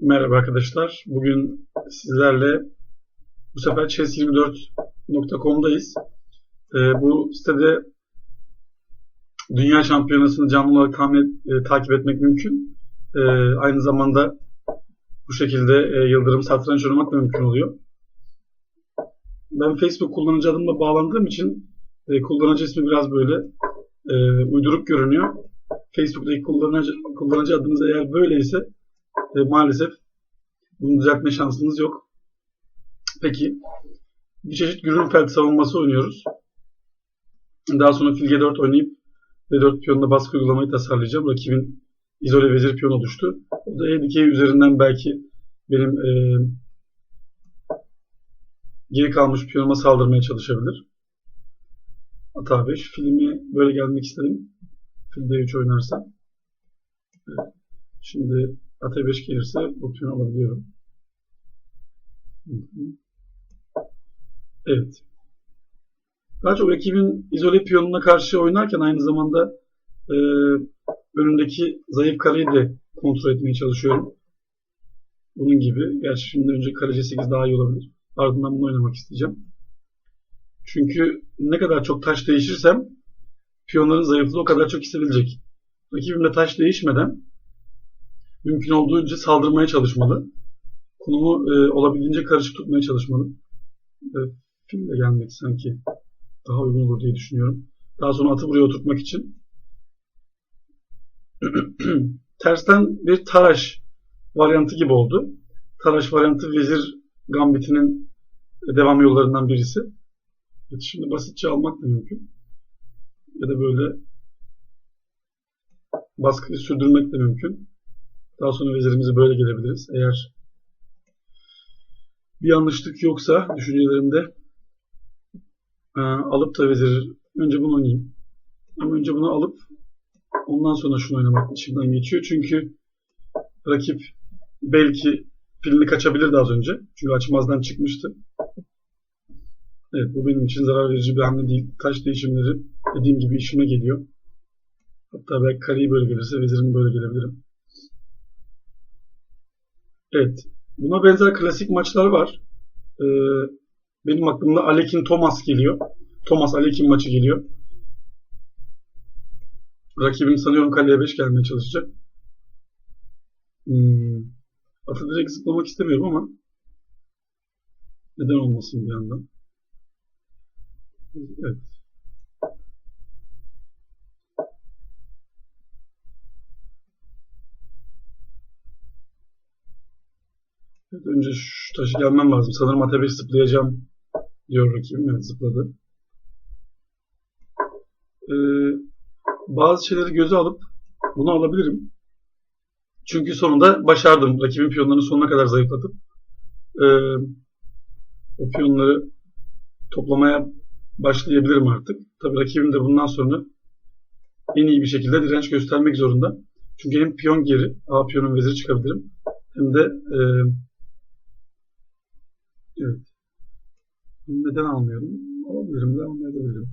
Merhaba arkadaşlar. Bugün sizlerle bu sefer chess24.com'dayız. Ee, bu sitede Dünya Şampiyonası'nı canlı olarak e, takip etmek mümkün. E, aynı zamanda bu şekilde e, Yıldırım satranç oynamak da mümkün oluyor. Ben Facebook kullanıcı adımla bağlandığım için e, kullanıcı ismi biraz böyle e, uyduruk görünüyor. Facebook'taki kullanıcı, kullanıcı adınız eğer böyleyse e, maalesef bunu düzeltme şansınız yok. Peki bir çeşit Grünfeld savunması oynuyoruz. Daha sonra fil G4 oynayıp D4 piyonuna baskı uygulamayı tasarlayacağım. Rakibin izole vezir piyon oluştu. O da E üzerinden belki benim e, geri kalmış piyonuma saldırmaya çalışabilir. At A5. Filmi böyle gelmek istedim. Fil D3 oynarsa. Şimdi at E5 gelirse bu alabiliyorum. Evet. Daha çok rakibin izole piyonuna karşı oynarken aynı zamanda e, önündeki zayıf kareyi de kontrol etmeye çalışıyorum. Bunun gibi. Gerçi şimdi önce kare C8 daha iyi olabilir. Ardından bunu oynamak isteyeceğim. Çünkü ne kadar çok taş değişirsem piyonların zayıflığı o kadar çok hissedilecek. Rakibimle taş değişmeden mümkün olduğunca saldırmaya çalışmalı. Konumu e, olabildiğince karışık tutmaya çalışmalı. E, Fille gelmek sanki daha uygun olur diye düşünüyorum. Daha sonra atı buraya oturtmak için tersten bir taraş varyantı gibi oldu. Taraş varyantı vezir gambitinin devam yollarından birisi. Evet, şimdi basitçe almak da mümkün. Ya da böyle baskıyı sürdürmek de mümkün. Daha sonra vezirimizi böyle gelebiliriz. Eğer bir yanlışlık yoksa düşüncelerimde e, alıp da vezir önce bunu oynayayım. Ama önce bunu alıp ondan sonra şunu oynamak içimden geçiyor. Çünkü rakip belki filini kaçabilirdi az önce. Çünkü açmazdan çıkmıştı. Evet bu benim için zarar verici bir hamle değil. Taş değişimleri dediğim gibi işime geliyor. Hatta belki kareyi böyle gelirse vezirimi böyle gelebilirim. Evet. Buna benzer klasik maçlar var. Ee, benim aklımda Alekin Thomas geliyor. Thomas Alekin maçı geliyor. Rakibim sanıyorum kaleye 5 gelmeye çalışacak. Hmm. Atı direkt zıplamak istemiyorum ama neden olmasın bir yandan. Evet. Evet, önce şu taşı gelmem lazım. Sanırım ata 5 zıplayacağım diyor rakibim. Evet zıpladı. Ee, bazı şeyleri göze alıp bunu alabilirim. Çünkü sonunda başardım. Rakibin piyonlarını sonuna kadar zayıflatıp e, o piyonları toplamaya başlayabilirim artık. Tabi rakibim de bundan sonra en iyi bir şekilde direnç göstermek zorunda. Çünkü hem piyon geri, A piyonun veziri çıkabilirim. Hem de e, evet. Neden almıyorum? Alabilirim de almayabilirim.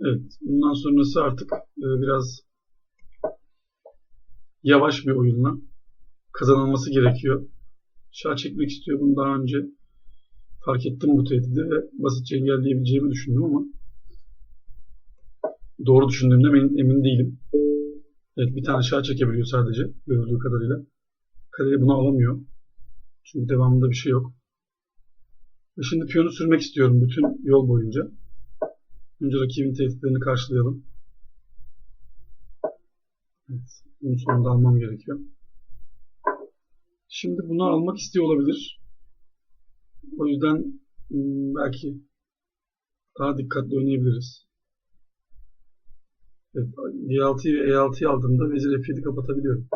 Evet. Bundan sonrası artık e, biraz yavaş bir oyunla kazanılması gerekiyor. Şah çekmek istiyor. Bunu daha önce fark ettim bu tehdidi ve basitçe engelleyebileceğimi düşündüm ama doğru düşündüğümden emin, emin değilim. Evet bir tane şah çekebiliyor sadece görüldüğü kadarıyla. Kaleye bunu alamıyor. Çünkü devamında bir şey yok. Ve şimdi piyonu sürmek istiyorum bütün yol boyunca. Önce rakibin tehditlerini karşılayalım. Evet, bunun sonunda almam gerekiyor. Şimdi bunu almak istiyor olabilir. O yüzden hmm, belki daha dikkatli oynayabiliriz. Evet, D6'yı ve E6'yı aldığımda vezir F7 kapatabiliyorum.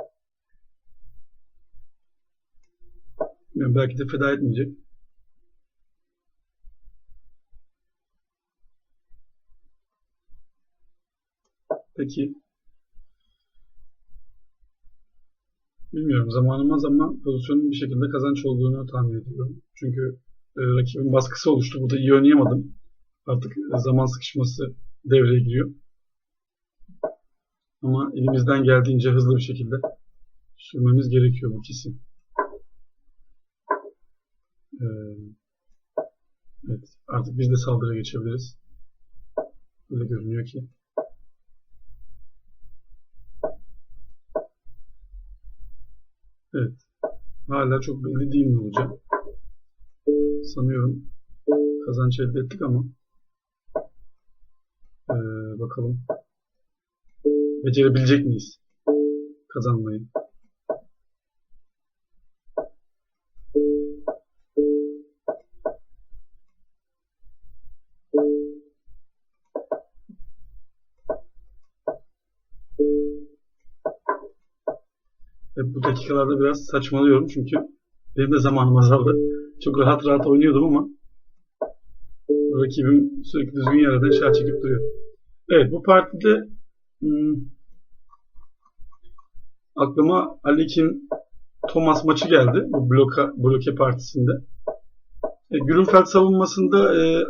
Yani belki de feda etmeyecek. Peki. Bilmiyorum. Zamanıma zaman pozisyonun bir şekilde kazanç olduğunu tahmin ediyorum. Çünkü e, rakibin baskısı oluştu. Burada iyi oynayamadım. Artık zaman sıkışması devreye giriyor. Ama elimizden geldiğince hızlı bir şekilde sürmemiz gerekiyor bu kesin. Evet, artık biz de saldırıya geçebiliriz. Öyle görünüyor ki. Evet. Hala çok belli değil mi olacak? Sanıyorum kazanç elde ettik ama ee, bakalım becerebilecek miyiz kazanmayı? Dakikalarda biraz saçmalıyorum çünkü benim de zamanım azaldı. Çok rahat rahat oynuyordum ama rakibim sürekli düzgün yerden şah çekip duruyor. Evet bu partide hmm, aklıma Alik'in Thomas maçı geldi. Bu bloka, bloke partisinde. E, Grünfeld savunmasında e,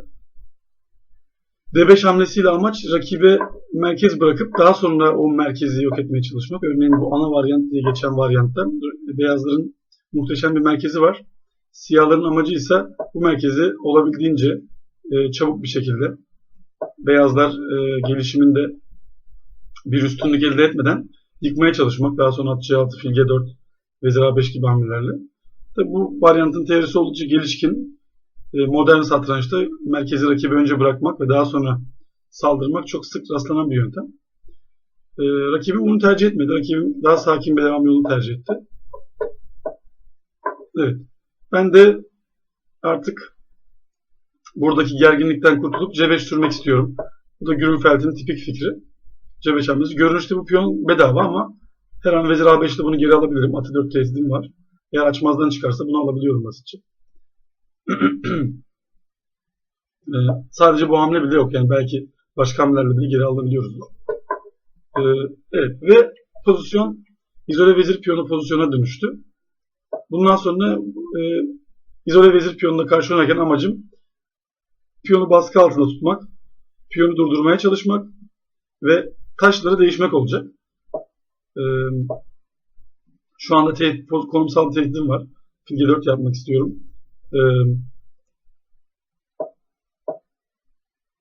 D5 hamlesiyle amaç rakibe merkez bırakıp daha sonra o merkezi yok etmeye çalışmak. Örneğin bu ana varyant diye geçen varyantta beyazların muhteşem bir merkezi var. Siyahların amacı ise bu merkezi olabildiğince e, çabuk bir şekilde beyazlar e, gelişiminde bir üstünlük elde etmeden yıkmaya çalışmak. Daha sonra at C6, fil G4, vezir A5 gibi hamlelerle. Tabi bu varyantın teorisi oldukça gelişkin. E, modern satrançta merkezi rakibi önce bırakmak ve daha sonra saldırmak çok sık rastlanan bir yöntem. E, rakibim bunu tercih etmedi. Rakibim daha sakin bir devam yolunu tercih etti. Evet. Ben de artık buradaki gerginlikten kurtulup C5 sürmek istiyorum. Bu da Grünfeld'in tipik fikri. C5 hamlesi. Görünüşte bu piyon bedava ama her an vezir A5'te bunu geri alabilirim. Atı 4 tehditim var. Eğer açmazdan çıkarsa bunu alabiliyorum basitçe. Ee, sadece bu hamle bile yok. Yani belki başka hamlelerle bile geri alabiliyoruz. Ee, evet ve pozisyon izole vezir piyonu pozisyona dönüştü. Bundan sonra e, izole vezir piyonuna karşı oynarken amacım piyonu baskı altında tutmak, piyonu durdurmaya çalışmak ve taşları değişmek olacak. Ee, şu anda tehdit, konumsal tehditim var. Fil 4 yapmak istiyorum.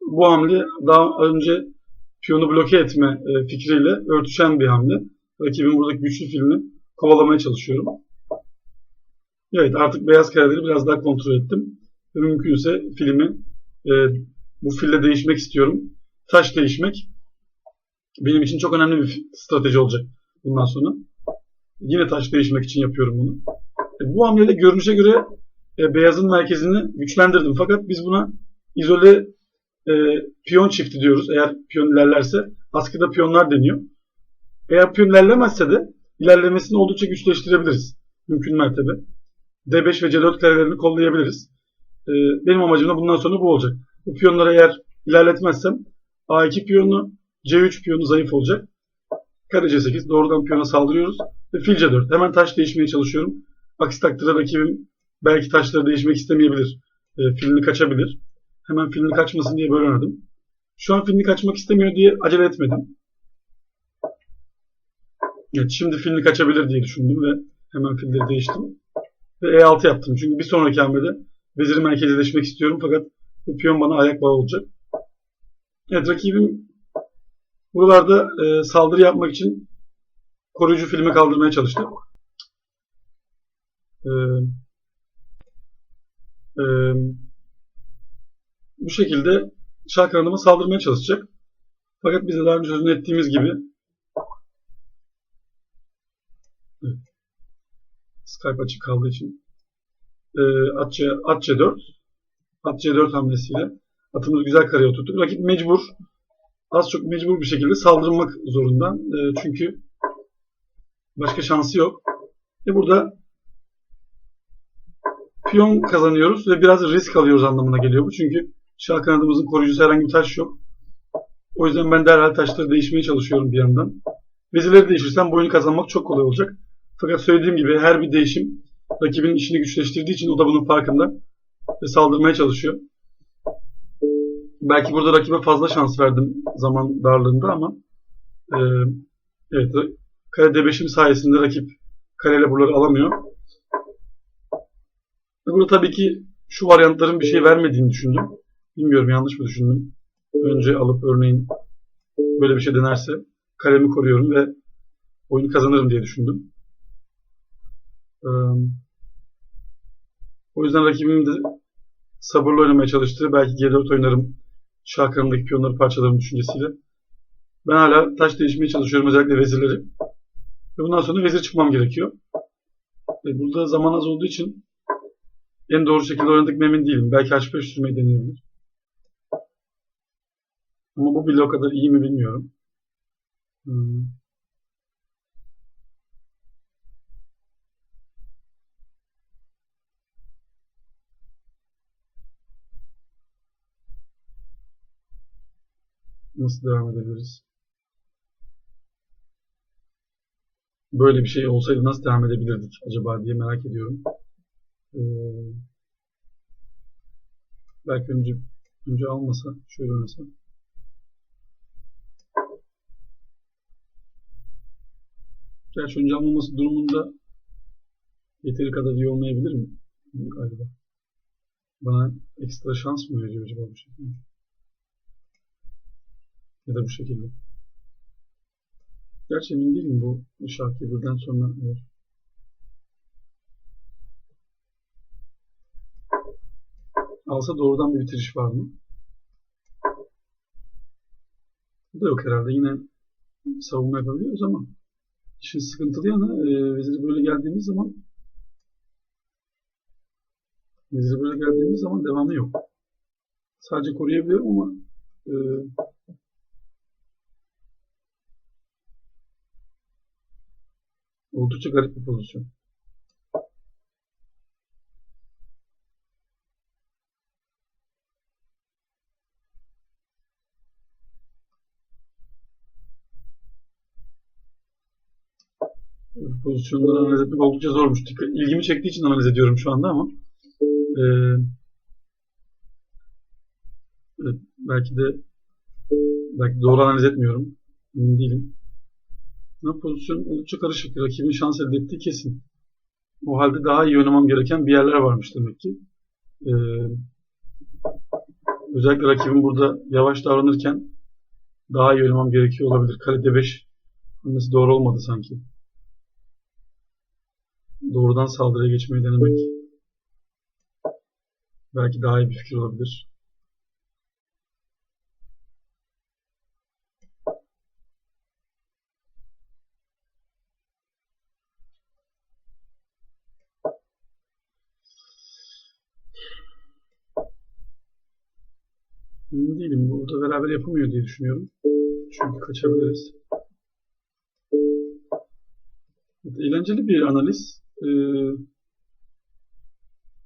Bu hamle daha önce piyonu bloke etme fikriyle örtüşen bir hamle. Rakibin buradaki güçlü filmi kovalamaya çalışıyorum. Evet artık beyaz kareleri biraz daha kontrol ettim. Mümkünse filmi e, bu fille değişmek istiyorum. Taş değişmek benim için çok önemli bir strateji olacak bundan sonra. Yine taş değişmek için yapıyorum bunu. E, bu hamlede görünüşe göre e, beyazın merkezini güçlendirdim. Fakat biz buna izole e, piyon çifti diyoruz. Eğer piyon ilerlerse askıda piyonlar deniyor. Eğer piyon ilerlemezse de ilerlemesini oldukça güçleştirebiliriz. Mümkün mertebe. D5 ve C4 karelerini kollayabiliriz. E, benim amacım da bundan sonra bu olacak. Bu piyonları eğer ilerletmezsem A2 piyonu C3 piyonu zayıf olacak. Kare C8 doğrudan piyona saldırıyoruz. Ve fil C4. Hemen taş değişmeye çalışıyorum. Aksi takdirde rakibim belki taşları değişmek istemeyebilir. E, filini kaçabilir. Hemen filini kaçmasın diye böyle oynadım. Şu an filini kaçmak istemiyor diye acele etmedim. Evet, şimdi filini kaçabilir diye düşündüm ve hemen filleri değiştim. Ve E6 yaptım. Çünkü bir sonraki hamlede veziri merkezleşmek istiyorum fakat bu piyon bana ayak bağı olacak. Evet rakibim buralarda e, saldırı yapmak için koruyucu filmi kaldırmaya çalıştı. Ee, e, bu şekilde şah kanadıma saldırmaya çalışacak. Fakat biz de daha önce sözünü ettiğimiz gibi evet, Skype açık kaldığı için e, at, C, at C4 at C4 hamlesiyle atımızı güzel kareye oturttuk. Rakip mecbur az çok mecbur bir şekilde saldırmak zorunda. E, çünkü başka şansı yok. E burada piyon kazanıyoruz ve biraz risk alıyoruz anlamına geliyor bu. Çünkü şah kanadımızın koruyucusu herhangi bir taş yok. O yüzden ben derhal taşları değişmeye çalışıyorum bir yandan. Vezirleri değişirsem bu oyunu kazanmak çok kolay olacak. Fakat söylediğim gibi her bir değişim rakibin işini güçleştirdiği için o da bunun farkında ve saldırmaya çalışıyor. Belki burada rakibe fazla şans verdim zaman darlığında ama e, Evet, kare D5'im sayesinde rakip kareyle buraları alamıyor. Burada tabii ki şu varyantların bir şey vermediğini düşündüm. Bilmiyorum yanlış mı düşündüm. Önce alıp örneğin böyle bir şey denerse karemi koruyorum ve oyunu kazanırım diye düşündüm. Ee, o yüzden rakibimin de sabırlı oynamaya çalıştığı belki G4 oynarım şahkarımdaki piyonları parçalarım düşüncesiyle. Ben hala taş değişmeye çalışıyorum özellikle vezirleri. Ve bundan sonra vezir çıkmam gerekiyor. E burada zaman az olduğu için en doğru şekilde oynadık emin değilim. Belki H5 sürmeyi deneyebilir. Ama bu bile o kadar iyi mi bilmiyorum. Hmm. Nasıl devam edebiliriz? Böyle bir şey olsaydı nasıl devam edebilirdik acaba diye merak ediyorum. Ee, belki önce önce almasa, şöyle oynasa. Gerçi önce almaması durumunda yeteri kadar iyi olmayabilir mi? Galiba. Bana ekstra şans mı veriyor acaba bu şekilde? Ya da bu şekilde. Gerçi emin değilim bu şarkı birden sonra eğer alsa doğrudan bir bitiriş var mı? Bu da yok herhalde. Yine savunma yapabiliyoruz ama işin sıkıntılı yanı e, veziri böyle geldiğimiz zaman veziri böyle geldiğimiz zaman devamı yok. Sadece koruyabiliyorum ama e, oldukça garip bir pozisyon. Pozisyonları analiz etmek oldukça zormuş. İlgimi çektiği için analiz ediyorum şu anda ama e, belki de belki doğru analiz etmiyorum. Emin değilim. Ama pozisyon oldukça karışık. Rakibin şans elde ettiği kesin. O halde daha iyi oynamam gereken bir yerler varmış demek ki. Ee, özellikle rakibin burada yavaş davranırken daha iyi oynamam gerekiyor olabilir. Kalite 5 hamlesi doğru olmadı sanki doğrudan saldırıya geçmeyi denemek belki daha iyi bir fikir olabilir. Değilim. Burada beraber yapamıyor diye düşünüyorum. Çünkü kaçabiliriz. Eğlenceli bir analiz. Ee,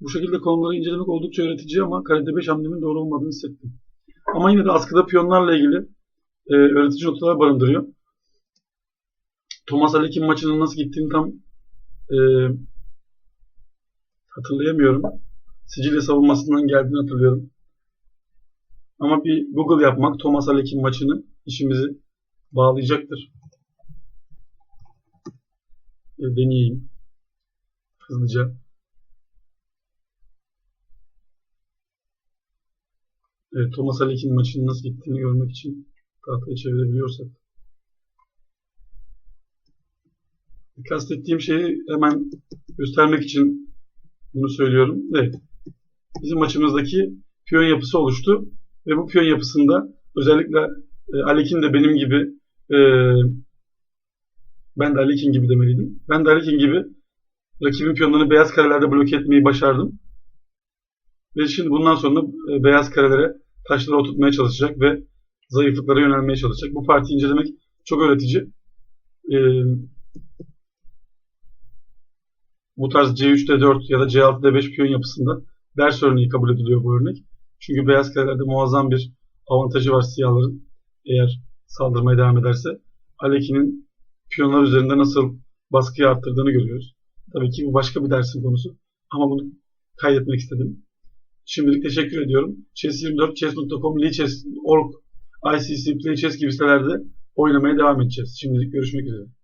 bu şekilde konuları incelemek oldukça öğretici ama kalite 5 hamlemin doğru olmadığını hissettim. Ama yine de askıda piyonlarla ilgili e, öğretici noktalar barındırıyor. Thomas Alek'in maçının nasıl gittiğini tam e, hatırlayamıyorum. Sicilya savunmasından geldiğini hatırlıyorum. Ama bir Google yapmak Thomas Alek'in maçını işimizi bağlayacaktır. E, deneyeyim hızlıca. Evet, Thomas Alek'in maçının nasıl gittiğini görmek için tahtayı çevirebiliyorsak. Kastettiğim şeyi hemen göstermek için bunu söylüyorum. Evet. Bizim maçımızdaki piyon yapısı oluştu. Ve bu piyon yapısında özellikle e, Alek'in de benim gibi e, ben de Alek'in gibi demeliydim. Ben de Alek'in gibi rakibin piyonlarını beyaz karelerde bloke etmeyi başardım. Ve şimdi bundan sonra e, beyaz karelere taşları oturtmaya çalışacak ve zayıflıklara yönelmeye çalışacak. Bu partiyi incelemek çok öğretici. Ee, bu tarz C3, D4 ya da C6, D5 piyon yapısında ders örneği kabul ediliyor bu örnek. Çünkü beyaz karelerde muazzam bir avantajı var siyahların eğer saldırmaya devam ederse. Aleki'nin piyonlar üzerinde nasıl baskıyı arttırdığını görüyoruz. Tabii ki bu başka bir dersin konusu. Ama bunu kaydetmek istedim. Şimdilik teşekkür ediyorum. Chess24, Chess.com, Lichess.org, ICC, Play Chess gibi sitelerde oynamaya devam edeceğiz. Şimdilik görüşmek üzere.